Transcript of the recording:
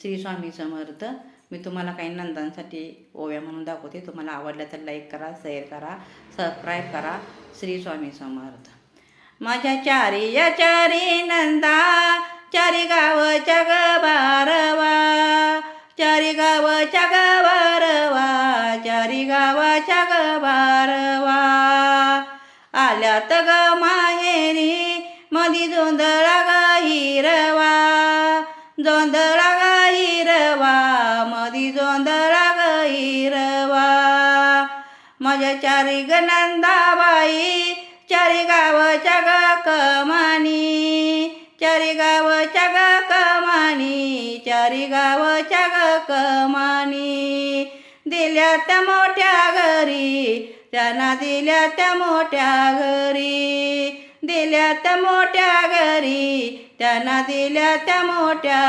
श्री स्वामी समर्थ. मी तुम्हाला काही नंदांसाठी ओव्या म्हणून दाखवते. तुम्हाला आवडल्या तर लाईक करा शेअर करा सबस्क्राईब करा. श्री स्वामी समर्थ. माझ्या चारी या चारी नंदा चारी गावच्या ग बारवा चारी गावच्या ग बारवा चारी गावाच्या ग बारवा आल्यात ग माहेरी मधी जोंधळा ग हिरवा जोंधळा हिरवा माझ्या चारी गनंदाबाई चारी गावच्या ग कमानी चारी गावच्या ग कमानी चारी गावच्या ग कमानी दिल्या त्या मोठ्या घरी त्यांना दिल्या त्या मोठ्या घरी. दिल्या त्या मोठ्या घरी त्यांना दिल्या त्या मोठ्या